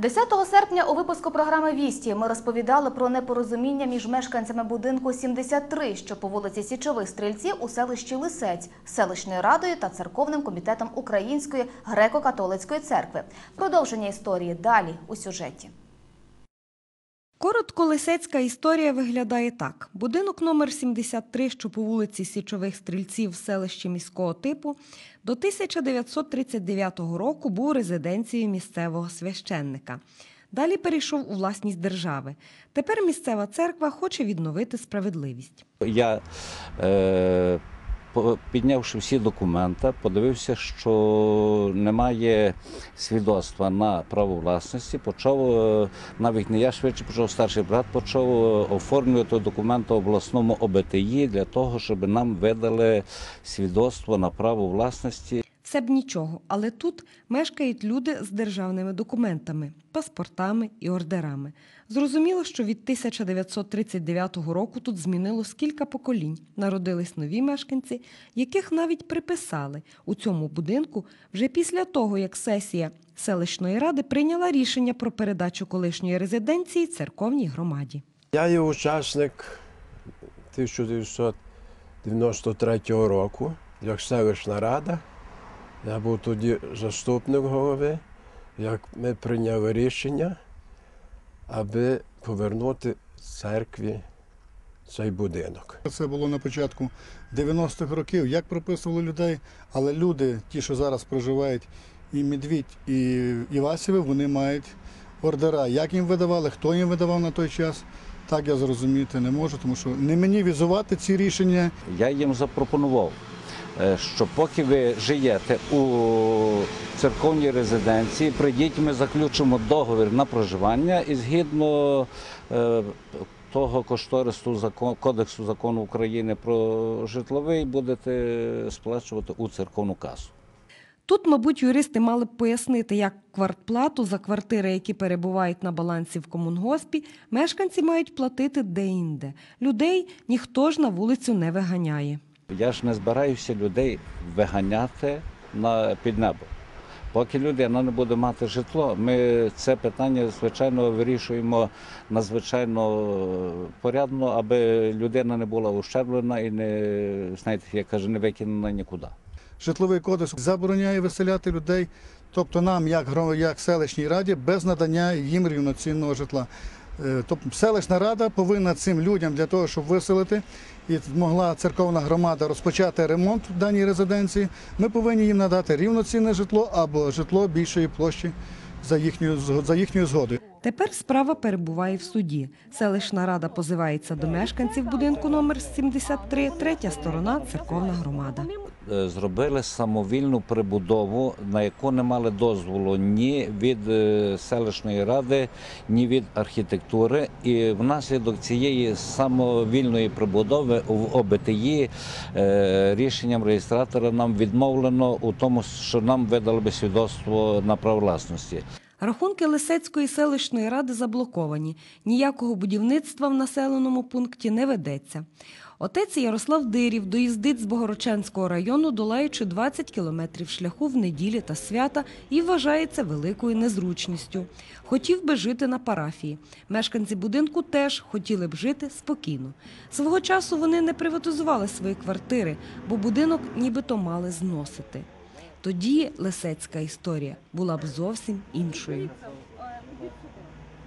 10 серпня у випуску програми Вісті ми розповідали про непорозуміння між мешканцями будинку 73, що по вулиці Січових стрільців у селищі Лисець, селищною радою та церковним комітетом Української греко-католицької церкви. Продовження історії далі у сюжеті. Коротко лисецька історія виглядає так: будинок номер 73, що по вулиці Січових стрільців в селищі міського типу, до 1939 року був резиденцією місцевого священника. Далі перейшов у власність держави. Тепер місцева церква хоче відновити справедливість. Я, е, піднявши всі документи, подивився, що немає свідоцтва на право власності. Почав е, навіть не я швидше почав старший брат, почав е, оформлювати документи обласному ОБТІ для того, щоб нам видали свідоцтво на право власності. Все б нічого, але тут мешкають люди з державними документами, паспортами і ордерами. Зрозуміло, що від 1939 року тут змінилось кілька поколінь. Народились нові мешканці, яких навіть приписали у цьому будинку вже після того, як сесія селищної ради прийняла рішення про передачу колишньої резиденції церковній громаді. Я є учасник 1993 року, як селищна рада. Я був тоді заступник голови, як ми прийняли рішення, аби повернути церкві цей будинок. Це було на початку 90-х років, як прописували людей, але люди, ті, що зараз проживають, і Медвідь, і Івасіве, вони мають ордера. Як їм видавали, хто їм видавав на той час, так я зрозуміти не можу, тому що не мені візувати ці рішення. Я їм запропонував, що поки ви живете у церковній резиденції, прийдіть, ми заключимо договір на проживання і згідно е, того кошторису закон, Кодексу закону України про житловий будете сплачувати у церковну касу. Тут, мабуть, юристи мали б пояснити, як квартплату за квартири, які перебувають на балансі в комунгоспі, мешканці мають платити де-інде. Людей ніхто ж на вулицю не виганяє. Я ж не збираюся людей виганяти на під небо. Поки людина не буде мати житло, ми це питання звичайно вирішуємо надзвичайно порядно, аби людина не була ущерблена і не знаєте, як каже, не викинена нікуди. Житловий кодекс забороняє виселяти людей, тобто нам, як, як селищній раді, без надання їм рівноцінного житла. Е, Тобто селищна рада повинна цим людям для того, щоб виселити, і змогла церковна громада розпочати ремонт даній резиденції. Ми повинні їм надати рівноцінне житло або житло більшої площі за їхньою за їхньою згодою. Тепер справа перебуває в суді. Селищна рада позивається до мешканців будинку номер 73, третя сторона церковна громада. Е, Зробили самовільну прибудову, на яку не мали дозволу ні від е, селищної ради, ні від архітектури. І внаслідок цієї самовільної прибудови в ОБТІ е, рішенням реєстратора нам відмовлено у тому, що нам видали би свідоцтво на право власності. Рахунки Лисецької селищної ради заблоковані. Ніякого будівництва в населеному пункті не ведеться. Отець Ярослав Дирів доїздить з Богородчанського району, долаючи 20 кілометрів шляху в неділі та свята і вважає це великою незручністю. Хотів би жити на парафії. Мешканці будинку теж хотіли б жити спокійно. Свого часу вони не приватизували свої квартири, бо будинок нібито мали зносити. Тоді лисецька історія була б зовсім іншою.